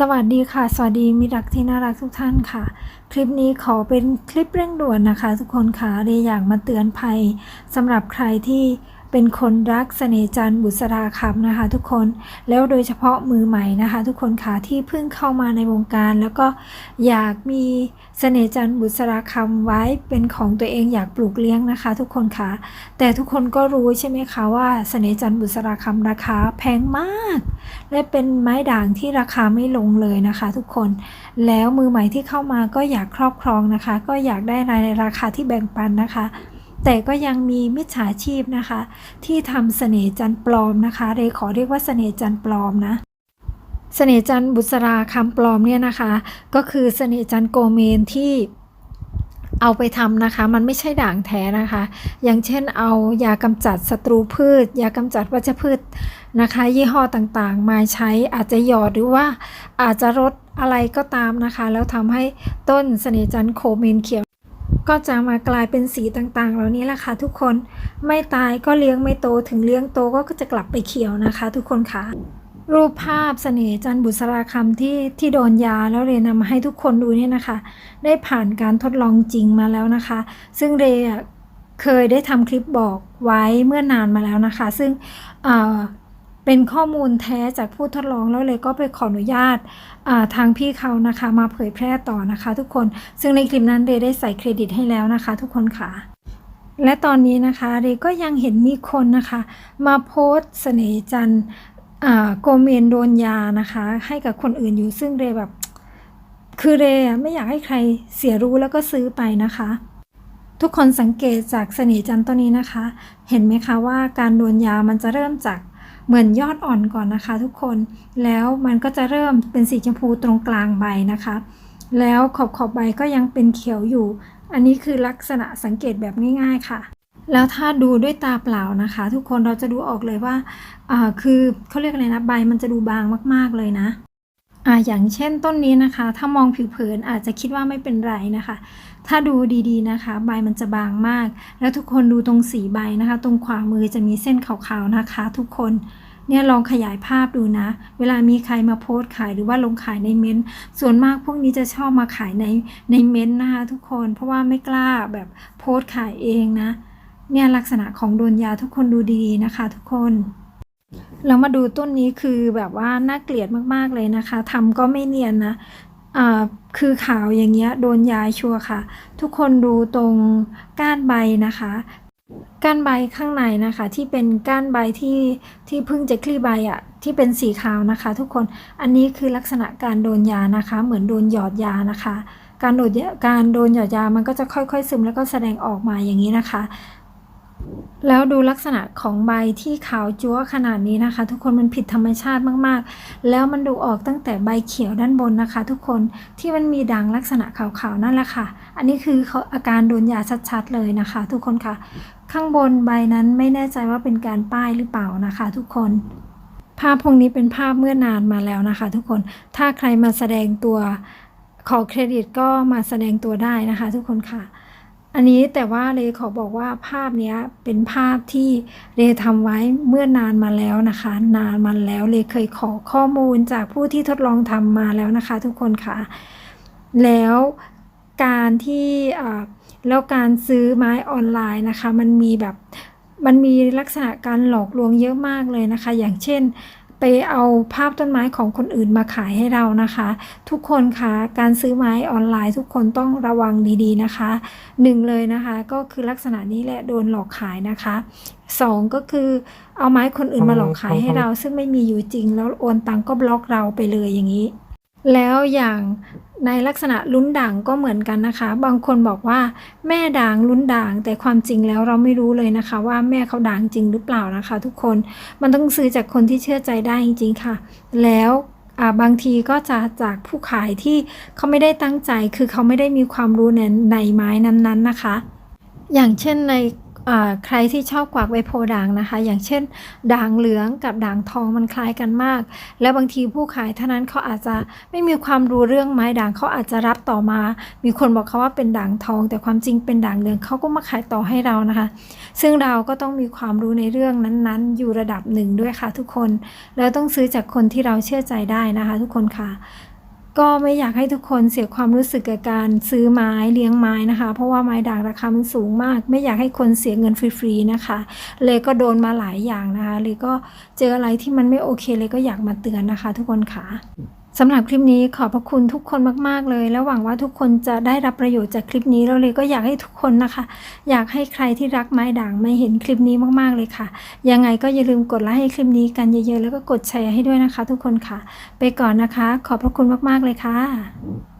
สวัสดีค่ะ สวัสดีมิรักที่น่ารักทุกท่านค่ะ คลิปนี้ขอเป็นคลิปเร่งด่วนนะคะ ทุกคนค่ะเรยอยากมาเตือนภัยสำหรับใครที่ เป็นคนรักเสน่ห์จันบุษราคำนะคะ ทุกคนแล้วโดยเฉพาะมือใหม่นะคะ ทุกคนค่ะที่เพิ่งเข้ามาในวงการ แล้วก็อยากมีเสน่ห์จันบุษราคำไว้เป็นของตัวเองอยากปลูกเลี้ยงนะคะ ทุกคนค่ะแต่ทุกคนก็รู้ใช่ไหมคะว่าเสน่ห์จันบุษราคำราคาแพงมาก และเป็นไม้ด่างที่ราคาไม่ลงเลยนะคะ ทุกคนแล้วมือใหม่ที่เข้ามาก็อยากครอบครองนะคะ ก็อยากได้ในราคาที่แบ่งปันนะคะ แต่ก็ยังมีมิจฉาชีพนะคะ ที่ทำเสน่ห์จันปลอมนะคะเรขอเรียกว่าเสน่ห์จันปลอมนะเสน่ห์จันบุษราคำปลอมเนี่ยนะคะ ก็คือเสน่ห์จันโกเมนที่เอาไปทำนะคะ มันไม่ใช่ด่างแท้นะคะ อย่างเช่นเอายากำจัดศัตรูพืช ยากำจัดวัชพืชนะคะ ยี่ห้อต่างๆ มาใช้อาจจะหยอดหรือว่าอาจจะลดอะไรก็ตามนะคะ แล้วทำให้ต้นเสน่ห์จันโคเมนเขียว ก็จะมากลายเป็นสีต่างๆ เหล่านี้แหละค่ะทุกคนไม่ตายก็เลี้ยงไม่โตถึงเลี้ยงโตก็จะกลับไปเขียวนะคะ ทุกคนค่ะรูปภาพเสน่ห์จันบุษราคำที่ที่โดนยาแล้วเรนำมาให้ทุกคนดูเนี่ยนะคะ ได้ผ่านการทดลองจริงมาแล้วนะคะ ซึ่งเรเคยได้ทำคลิปบอกไว้เมื่อนานมาแล้วนะคะ ซึ่ง เป็นข้อมูลแท้จากผู้ทดลองแล้วเลยก็ไปขออนุญาตาทางพี่เขานะคะมาเผยแพร่ต่อนะคะ ทุกคนซึ่งในคลิปนั้นเรได้ใส่เครดิตให้แล้วนะคะ ทุกคนค่ะ และตอนนี้นะคะเรก็ยังเห็นมีคนนะคะ มาโพสต์เสน่ห์จันโกเมนโดนยานะคะ ให้กับคนอื่นอยู่ซึ่งเรแบบคือเรไม่อยากให้ใครเสียรู้แล้วก็ซื้อไปนะคะ ทุกคนสังเกตจากเสน่ห์จันต้นนี้นะคะ เห็นไหมคะว่าการโดนยามันจะเริ่มจาก เหมือนยอดอ่อนก่อนนะคะทุกคน แล้วมันก็จะเริ่มเป็นสีชมพูตรงกลางใบนะคะ แล้วขอบขอบใบก็ยังเป็นเขียวอยู่ อันนี้คือลักษณะสังเกตแบบง่ายๆค่ะ แล้วถ้าดูด้วยตาเปล่านะคะ ทุกคนเราจะดูออกเลยว่าคือเขาเรียกอะไรนะใบมันจะดูบางมากๆเลยนะ อ่าอย่างเช่นต้นนี้นะคะ ถ้ามองผิวเผินอาจจะคิดว่าไม่เป็นไรนะคะ ถ้าดูดีๆนะคะ ใบมันจะบางมาก แล้วทุกคนดูตรงสีใบนะคะ ตรงขวามือจะมีเส้นขาวๆนะคะ ทุกคนเนี่ยลองขยายภาพดูนะ เวลามีใครมาโพสต์ขายหรือว่าลงขายในเม้นต์ส่วนมากพวกนี้จะชอบมาขายในในเม้นต์นะคะ ทุกคนเพราะว่าไม่กล้าแบบโพสต์ขายเองนะ เนี่ยลักษณะของโดนยาทุกคนดูดีๆนะคะ ทุกคน เรามาดูต้นนี้คือแบบว่าน่าเกลียดมากๆเลยนะคะทำก็ไม่เนียนนะอ่าคือขาวอย่างเงี้ยโดนยาชัวค่ะ ทุกคนดูตรงก้านใบนะคะ ก้านใบข้างในนะคะ ที่เป็นก้านใบที่ที่เพิ่งจะคลี่ใบอะ่ะที่เป็นสีขาวนะคะ ทุกคนอันนี้คือลักษณะการโดนยานะคะ เหมือนโดนหยอดยานะคะ การโดนยาการโดนหยอดยามันก็จะค่อยๆซึมแล้วก็แสดงออกมาอย่างนี้นะคะ แล้วดูลักษณะของใบที่ขาวจั๊วขนาดนี้นะคะ ทุกคนมันผิดธรรมชาติมากๆ แล้วมันดูออกตั้งแต่ใบเขียวด้านบนนะคะ ทุกคนที่มันมีด่างลักษณะขาวๆนั่นแหละค่ะ อันนี้คืออาการโดนยาชัดๆเลยนะคะ ทุกคนค่ะ ข้างบนใบนั้นไม่แน่ใจว่าเป็นการป้ายหรือเปล่านะคะ ทุกคนภาพพวกนี้เป็นภาพเมื่อนานมาแล้วนะคะ ทุกคนถ้าใครมาแสดงตัวขอเครดิตก็มาแสดงตัวได้นะคะ ทุกคนค่ะ อันนี้แต่ว่าเลขอบอกว่าภาพนี้เป็นภาพที่เลทำไว้เมื่อนานมาแล้วนะคะ นานมาแล้วเลเคยขอข้อมูลจากผู้ที่ทดลองทำมาแล้วนะคะ ทุกคนค่ะ แล้วการที่แล้วการซื้อไม้ออนไลน์นะคะ มันมีแบบมันมีลักษณะการหลอกลวงเยอะมากเลยนะคะ อย่างเช่น ไปเอาภาพต้นไม้ของคนอื่นมาขายให้เรานะคะ ทุกคนคะการซื้อไม้ออนไลน์ ทุกคนต้องระวังดีๆนะคะหนึ่งเลยนะคะ ก็คือลักษณะนี้แหละโดนหลอกขายนะคะสองก็คือเอาไม้คนอื่นมาหลอกขายให้เรา ซึ่งไม่มีอยู่จริงแล้วโอนตังก็บล็อกเราไปเลยอย่างนี้ แล้วอย่าง ในลักษณะลุ้นด่างก็เหมือนกันนะคะ บางคนบอกว่าแม่ด่างลุ้นด่าง แต่ความจริงแล้วเราไม่รู้เลยนะคะ ว่าแม่เขาด่างจริงหรือเปล่านะคะ ทุกคนมันต้องซื้อจากคนที่เชื่อใจได้จริงๆค่ะ แล้วบางทีก็จะจากผู้ขายที่เขาไม่ได้ตั้งใจ คือเขาไม่ได้มีความรู้ในในไม้นั้นๆนะคะ อย่างเช่นใน ใครที่ชอบกวากใบโพด่างนะคะ อย่างเช่น ด่างเหลืองกับด่างทองมันคล้ายกันมาก แล้วบางทีผู้ขายเท่านั้นเขาอาจจะไม่มีความรู้เรื่องไม้ด่างเขาอาจจะรับต่อมา มีคนบอกเขาว่าเป็นด่างทอง แต่ความจริงเป็นด่างเหลืองเขาก็มาขายต่อให้เรานะคะ ซึ่งเราก็ต้องมีความรู้ในเรื่องนั้นๆ อยู่ระดับหนึ่งด้วยค่ะทุกคน แล้วต้องซื้อจากคนที่เราเชื่อใจได้นะคะ ทุกคนค่ะ ก็ไม่อยากให้ทุกคนเสียความรู้สึกกับการซื้อไม้เลี้ยงไม้นะคะ เพราะว่าไม้ด่างราคามันสูงมาก ไม่อยากให้คนเสียเงินฟรีๆนะคะ เลยก็โดนมาหลายอย่างนะคะเลยก็เจออะไรที่มันไม่โอเคเลยก็อยากมาเตือนนะคะ ทุกคนค่ะ สำหรับคลิปนี้ขอบพระคุณทุกคนมาก ๆ เลย แล้วหวังว่าทุกคนจะได้รับประโยชน์จากคลิปนี้แล้วเลยก็อยากให้ทุกคนนะคะ อยากให้ใครที่รักไม้ด่างมาเห็นคลิปนี้มาก ๆ เลยค่ะ ยังไงก็อย่าลืมกดไลค์ให้คลิปนี้กันเยอะ ๆ แล้วก็กดแชร์ให้ด้วยนะคะ ทุกคนค่ะ ไปก่อนนะคะ ขอบพระคุณมาก ๆ เลยค่ะ